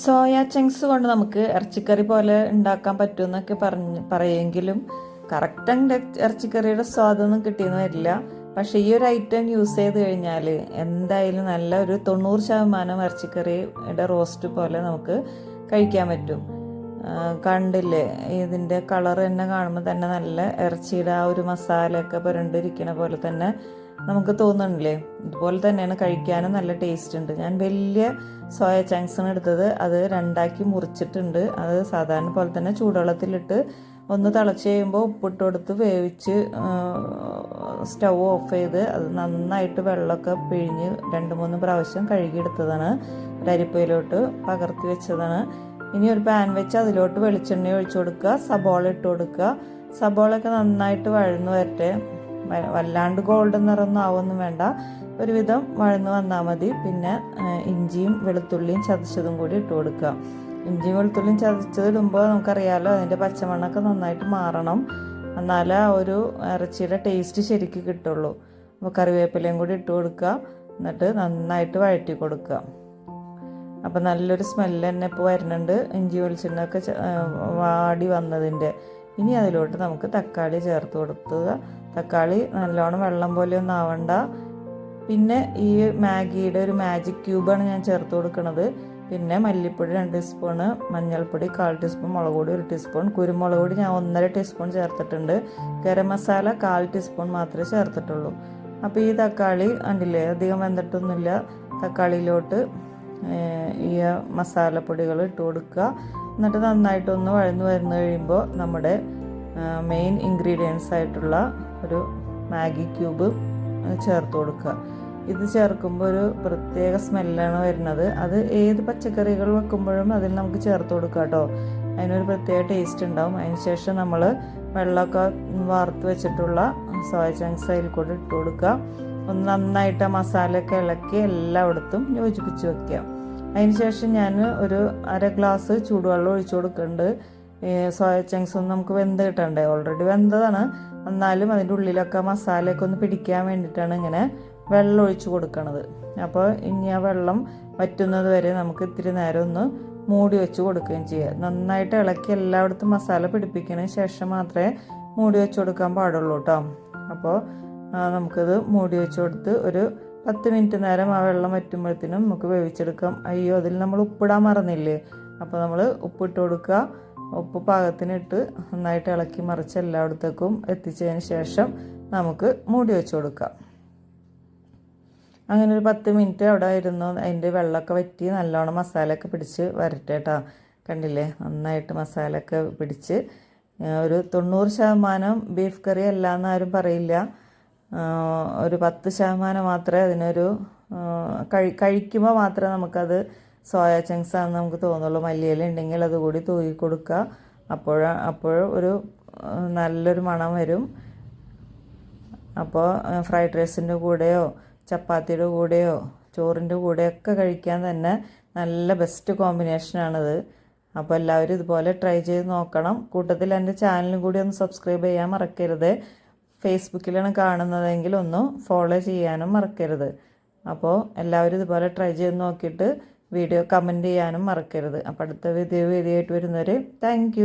Soya chunks കൊണ്ട് നമുക്ക് ഇറച്ചിക്കറി പോലെ ഉണ്ടാക്കാൻ പറ്റുമെന്നൊക്കെ പറഞ്ഞ് പറയുമെങ്കിലും കറക്റ്റ് ഇറച്ചിക്കറിയുടെ സ്വാദൊന്നും കിട്ടിയെന്ന് വരില്ല. പക്ഷെ ഈ ഒരു ഐറ്റം യൂസ് ചെയ്ത് കഴിഞ്ഞാൽ എന്തായാലും നല്ല ഒരു തൊണ്ണൂറ് ശതമാനം ഇറച്ചിക്കറിയുടെ റോസ്റ്റ് പോലെ നമുക്ക് കഴിക്കാൻ പറ്റും. കണ്ടില്ലേ? ഇതിന്റെ കളർ തന്നെ കാണുമ്പോൾ തന്നെ നല്ല ഇറച്ചിയുടെ ആ ഒരു മസാലയൊക്കെ പുരണ്ടിരിക്കണ പോലെ തന്നെ നമുക്ക് തോന്നുന്നില്ലേ ഇതുപോലെ തന്നെയാണ് കഴിക്കാനും നല്ല ടേസ്റ്റ് ഉണ്ട്. ഞാൻ വലിയ സോയ ചങ്ക്സാണ് എടുത്തത്. അത് രണ്ടാക്കി മുറിച്ചിട്ടുണ്ട്. അത് സാധാരണ പോലെ തന്നെ ചൂടുവെള്ളത്തിലിട്ട് ഒന്ന് തിളച്ച് കഴിയുമ്പോൾ ഉപ്പിട്ട് കൊടുത്ത് വേവിച്ച് സ്റ്റൗ ഓഫ് ചെയ്ത് അത് നന്നായിട്ട് വെള്ളമൊക്കെ പിഴിഞ്ഞ് രണ്ട് മൂന്ന് പ്രാവശ്യം കഴുകിയെടുത്തതാണ്. അരിപ്പയിലോട്ട് പകർത്തി വെച്ചതാണ്. ഇനി ഒരു പാൻ വെച്ച് അതിലോട്ട് വെളിച്ചെണ്ണ ഒഴിച്ചു കൊടുക്കുക. സബോള ഇട്ട് കൊടുക്കുക. സബോളൊക്കെ നന്നായിട്ട് വഴന്നു വരട്ടെ. വല്ലാണ്ട് ഗോൾഡൻ നിറമൊന്നും ആവൊന്നും വേണ്ട. ഒരുവിധം വഴന്ന് വന്നാൽ മതി. പിന്നെ ഇഞ്ചിയും വെളുത്തുള്ളിയും ചതച്ചതും കൂടി ഇട്ട് കൊടുക്കുക. ഇഞ്ചിയും വെളുത്തുള്ളിയും ചതച്ചത് ഇടുമ്പോൾ നമുക്കറിയാലോ അതിന്റെ പച്ചമണ്ണൊക്കെ നന്നായിട്ട് മാറണം. എന്നാലേ ആ ഒരു ഇറച്ചിയുടെ ടേസ്റ്റ് ശരിക്ക് കിട്ടുള്ളൂ. അപ്പോൾ കറിവേപ്പിലയും കൂടി ഇട്ട് കൊടുക്കുക. എന്നിട്ട് നന്നായിട്ട് വഴറ്റി കൊടുക്കുക. അപ്പം നല്ലൊരു സ്മെല്ല് തന്നെ ഇപ്പോൾ വരുന്നുണ്ട്. ഇഞ്ചി വെളിച്ചെണ്ണൊക്കെ വാടി വന്നതിന്റെ ഇനി അതിലോട്ട് നമുക്ക് തക്കാളി ചേർത്ത് കൊടുക്കുക. തക്കാളി നല്ലോണം വെള്ളം പോലെ ഒന്നും ആവണ്ട. പിന്നെ ഈ മാഗിയുടെ ഒരു മാജിക് ക്യൂബാണ് ഞാൻ ചേർത്ത് കൊടുക്കുന്നത് പിന്നെ മല്ലിപ്പൊടി രണ്ട് ടീസ്പൂണ് മഞ്ഞൾപ്പൊടി കാൽ ടീസ്പൂൺ മുളക് പൊടി ഒരു ടീസ്പൂൺ കുരുമുളക് പൊടി ഞാൻ ഒന്നര ടീസ്പൂൺ ചേർത്തിട്ടുണ്ട്. ഗരം മസാല കാൽ ടീസ്പൂൺ മാത്രമേ ചേർത്തിട്ടുള്ളൂ. അപ്പോൾ ഈ തക്കാളി കണ്ടില്ലേ അധികം വെന്തിട്ടൊന്നുമില്ല. തക്കാളിയിലോട്ട് ഈ മസാലപ്പൊടികൾ ഇട്ട് കൊടുക്കുക. എന്നിട്ട് നന്നായിട്ടൊന്ന് വഴന്നു വരുന്നു കഴിയുമ്പോൾ നമ്മുടെ മെയിൻ ഇൻഗ്രീഡിയൻസ് ആയിട്ടുള്ള ഒരു മാഗി ക്യൂബ് ചേർത്ത് കൊടുക്കുക. ഇത് ചേർക്കുമ്പോൾ ഒരു പ്രത്യേക സ്മെല്ലാണ് വരുന്നത്. അത് ഏത് പച്ചക്കറികൾ വെക്കുമ്പോഴും അതിൽ നമുക്ക് ചേർത്ത് കൊടുക്കുക കേട്ടോ അതിനൊരു പ്രത്യേക ടേസ്റ്റ് ഉണ്ടാവും. അതിനുശേഷം നമ്മൾ വെള്ളമൊക്കെ വാർത്ത് വെച്ചിട്ടുള്ള സോയ ചങ്ക്സ് അതിൽ കൂടെ ഇട്ട് കൊടുക്കുക. ഒന്ന് നന്നായിട്ട് മസാലയൊക്കെ ഇളക്കി എല്ലായിടത്തും യോജിപ്പിച്ച് വെക്കുക. അതിന് ശേഷം ഞാൻ ഒരു അര ഗ്ലാസ് ചൂടുവെള്ളം ഒഴിച്ചു കൊടുക്കുന്നുണ്ട് സോയ ചങ്ക്സ് ഒന്നും നമുക്ക് വെന്ത് കിട്ടണ്ടേ? ഓൾറെഡി വെന്തതാണ്. എന്നാലും അതിന്റെ ഉള്ളിലൊക്കെ മസാലയൊക്കെ ഒന്ന് പിടിക്കാൻ വേണ്ടിയിട്ടാണ് ഇങ്ങനെ വെള്ളം ഒഴിച്ചു കൊടുക്കണത്. അപ്പോൾ ഇനി ആ വെള്ളം പറ്റുന്നത് വരെ നമുക്ക് ഇത്തിരി നേരം ഒന്ന് മൂടി വെച്ച് കൊടുക്കുകയും ചെയ്യുക നന്നായിട്ട് ഇളക്കി എല്ലായിടത്തും മസാല പിടിപ്പിക്കുന്നതിന് ശേഷം മാത്രമേ മൂടി വെച്ച് കൊടുക്കാൻ പാടുള്ളൂ കേട്ടോ. അപ്പോൾ നമുക്കത് മൂടി വെച്ച് കൊടുത്ത് ഒരു പത്ത് മിനിറ്റ് നേരം ആ വെള്ളം വറ്റുമ്പോഴത്തേനും നമുക്ക് വേവിച്ചെടുക്കാം. അയ്യോ അതിൽ നമ്മൾ ഉപ്പിടാൻ മറന്നില്ലേ? അപ്പോൾ നമ്മൾ ഉപ്പിട്ട് കൊടുക്കുക. ഉപ്പ് പാകത്തിനിട്ട് നന്നായിട്ട് ഇളക്കി മറിച്ച് എല്ലായിടത്തേക്കും എത്തിച്ചതിന് ശേഷം നമുക്ക് മൂടി വെച്ച് കൊടുക്കാം. അങ്ങനെ ഒരു പത്ത് മിനിറ്റ് അവിടെ ഇരുന്നു അതിന്റെ വെള്ളമൊക്കെ വറ്റി നല്ലോണം മസാലയൊക്കെ പിടിച്ച് വരട്ടെ കണ്ടില്ലേ? നന്നായിട്ട് മസാലയൊക്കെ പിടിച്ച്. ഒരു തൊണ്ണൂറ് ശതമാനം ബീഫ് കറി അല്ല എന്നാരും പറയില്ല. ഒരു പത്ത് ശതമാനം മാത്രമേ അതിനൊരു കഴി കഴിക്കുമ്പോൾ മാത്രമേ നമുക്കത് സോയ ചങ്ക്സ് ആണെന്ന് നമുക്ക് തോന്നുള്ളൂ. മല്ലിയില ഉണ്ടെങ്കിൽ അതുകൂടി തൂക്കി കൊടുക്കുക. അപ്പോൾ അപ്പോൾ ഒരു നല്ലൊരു മണം വരും. അപ്പോൾ ഫ്രൈഡ് റൈസിന്റെ കൂടെയോ ചപ്പാത്തിയുടെ കൂടെയോ ചോറിന്റെ കൂടെയൊക്കെ കഴിക്കാൻ തന്നെ നല്ല ബെസ്റ്റ് കോമ്പിനേഷനാണിത് അപ്പോൾ എല്ലാവരും ഇതുപോലെ ട്രൈ ചെയ്ത് നോക്കണം. കൂട്ടത്തിൽ എന്റെ ചാനലും കൂടി ഒന്ന് സബ്സ്ക്രൈബ് ചെയ്യാൻ മറക്കരുത്. ഫേസ്ബുക്കിലാണ് കാണുന്നതെങ്കിൽ ഒന്ന് ഫോളോ ചെയ്യാനും മറക്കരുത്. അപ്പോൾ എല്ലാവരും ഇതുപോലെ ട്രൈ ചെയ്ത് നോക്കിയിട്ട് വീഡിയോ കമന്റ് ചെയ്യാനും മറക്കരുത്. അപ്പോൾ അടുത്ത വീഡിയോ വീഡിയോ ആയിട്ട് വരുന്നവർ താങ്ക്